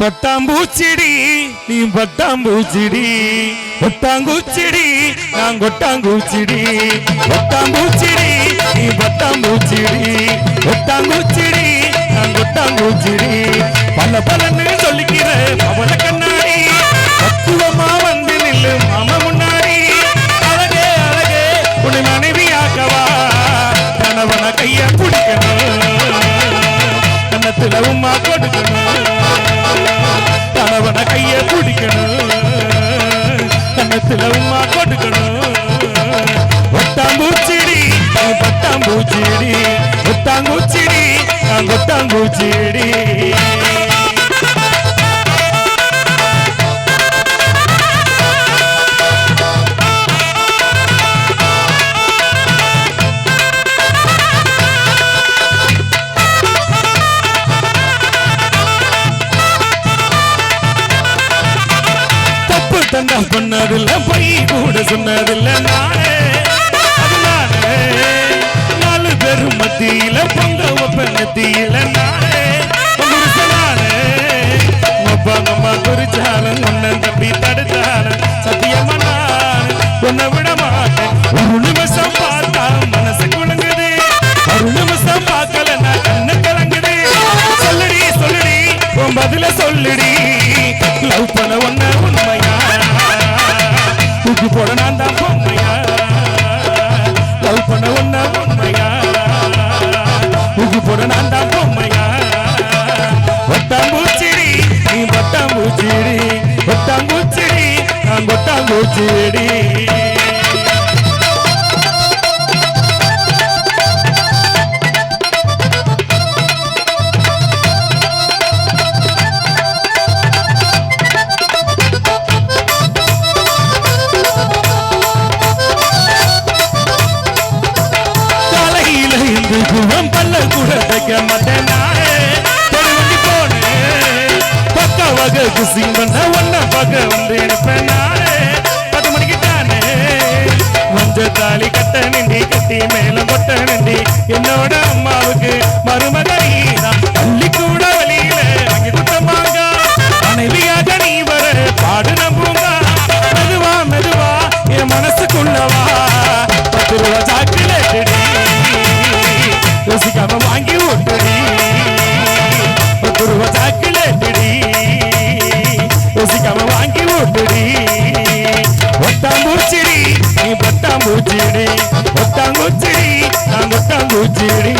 கொட்டாம்பூச்சிடி நீ பட்டாம்பூச்சிடி ஒட்டாங்குச்சிடி நான் கொட்டாங்குச்சிடி. கொட்டாம்பூச்சிடி நீ பட்டாம்பூச்சிடி ஒட்டாங்குச்சிடி நான் கொட்டாங்குச்சிடி. பல பலன்னு சொல்லிக்கிற பவள கண்ணாடி. தத்துவமா வந்து நில்லு மாமா முன்னாடி. அழகே அழகே உன்னை மனைவியாக்கவா? கணவன கைய பிடிக்கணும். கண்ணத்துல உமா கொடுக்கணும். கைய பிடிக்கணும். கண்ணத்துல உமா கொடுக்கணும். ஒட்டாம்பூச்சிடி பட்டாம்பூச்சிடி பட்டாம்பூச்சிடி ஒட்டாங்கூச்சிடி நான் பண்ணதில்ல பை கூட சொன்னதில்ல நானே. நானே நாலு பேரும் மத்தியில பொங்க வைப்பேன் நானே. புருஷன் நானே அப்பா அம்மா குறிச்சாலும் உன்னை தம்பி தடுத்தாலும் சத்தியமா நான் உன்னை விட மாட்டேன். ஒரு நிமிஷம் பார்த்தா மனசு குலுங்குது. ஒரு நிமிஷம் பார்க்கல நான் கண்ணு கலங்குது. சொல்லுடி சொல்லுடி உன் பதில சொல்லுடி. லவ் பண்ண ஒன்ன ஒட்டாம்பூச்சிடி நான் கொட்டாம்பூச்சிடி பல்ல கூட தைக்க மாட்டேன் போனேன் பக்க வகை குசிங் பண்ண ஒன்ன பக்க வந்து எடுப்பேன் கட்டி மேல கொட்ட நின்றி. என்னோட அம்மாவுக்கு மருமகனி தான். பள்ளி கூட வழியில அங்கே குத்தமாங்க மனைவியாக நீ வர பாடுன பூங்கா. மெதுவா மெதுவா என் மனசுக்குள்ளவா. பத்து ரூபா சாக்கிலேட்டடி யோசிக்காம வாங்கி ஓட்டுடி பத்து ரூபா சாக்கிலேட்டடி யோசிக்காம வாங்கி ஓட்டுடி பட்டாம்பூச்சிடி நீ பட்டாம்பூச்சிடி. चिड़ी